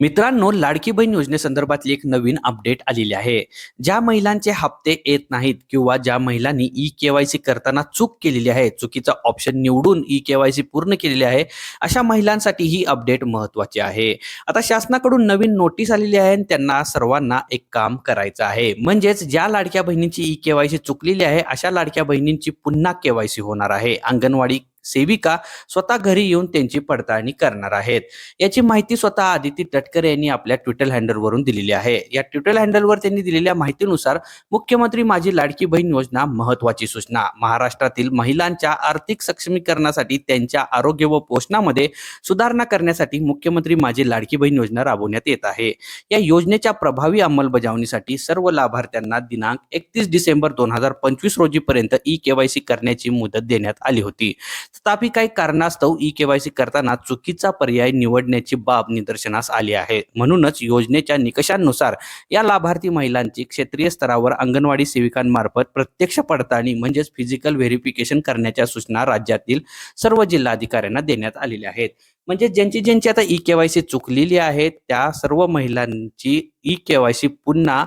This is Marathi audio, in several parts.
मित्रांनो लाडकी बहीण योजनेसंदर्भातली एक नवीन अपडेट आलेली आहे. ज्या महिलांचे हप्ते येत नाहीत किंवा ज्या महिलांनी ई केवायसी करताना चूक केलेली आहे चुकीचा ऑप्शन निवडून ई केवायसी पूर्ण केलेली आहे अशा महिलांसाठी ही अपडेट महत्वाची आहे. आता शासनाकडून नवीन नोटीस आलेली आहे आणि त्यांना सर्वांना एक काम करायचं आहे. म्हणजेच ज्या लाडक्या बहिणींची ई केवायसी चुकलेली आहे अशा लाडक्या बहिणींची पुन्हा केवायसी होणार आहे. अंगणवाडी सेविका स्वतः घरी येऊन त्यांची पडताळणी करणार आहेत. याची माहिती स्वतः आदिती तटकरे यांनी आपल्या ट्विटर हँडलवरून दिलेली आहे. या ट्विटर हँडलवर त्यांनी दिलेल्या माहितीनुसार मुख्यमंत्री माझी लाडकी बहीण योजना महत्वाची सूचना. महाराष्ट्रातील महिलांच्या आर्थिक सक्षमीकरणासाठी त्यांच्या आरोग्य व पोषणामध्ये सुधारणा करण्यासाठी मुख्यमंत्री माझी लाडकी बहीण योजना राबवण्यात येत आहे. या योजनेच्या प्रभावी अंमलबजावणीसाठी सर्व लाभार्थ्यांना दिनांक एकतीस डिसेंबर दोन हजार पंचवीस रोजीपर्यंत ई केवायसी करण्याची मुदत देण्यात आली होती. तथापि काही कारणास्तव ई केवायसी करताना चुकीचा पर्याय निवडण्याची बाब निदर्शनास आली आहे. म्हणूनच योजनेच्या निकषांनुसार या लाभार्थी महिलांची क्षेत्रीय स्तरावर अंगणवाडी सेविकांमार्फत प्रत्यक्ष पडताळणी म्हणजेच फिजिकल व्हेरिफिकेशन करण्याच्या सूचना राज्यातील सर्व जिल्हाधिकाऱ्यांना देण्यात आलेल्या आहेत. म्हणजे ज्यांची ज्यांची आता ई केवायसी चुकलेली आहे त्या सर्व महिलांची ई केवायसी पुन्हा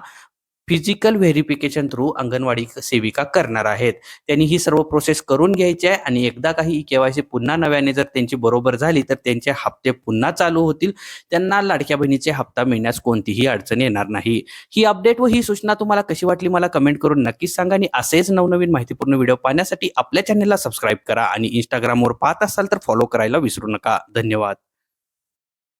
फिजिकल व्हेरिफिकेशन थ्रू अंगणवाडी सेविका करणार आहेत. त्यांनी ही सर्व प्रोसेस करून घ्यायची आहे आणि एकदा काही केवायसी पुन्हा नव्याने जर त्यांची बरोबर झाली तर त्यांचे हप्ते पुन्हा चालू होतील. त्यांना लाडक्या बहिणीचे हप्ता मिळण्यास कोणतीही अडचण येणार नाही. ही अपडेट व ही सूचना तुम्हाला कशी वाटली मला कमेंट करून नक्कीच सांगा आणि असेच नवनवीन माहितीपूर्ण व्हिडिओ पाहण्यासाठी आपल्या चॅनलला सबस्क्राईब करा आणि इंस्टाग्रामवर पाहत असाल तर फॉलो करायला विसरू नका. धन्यवाद.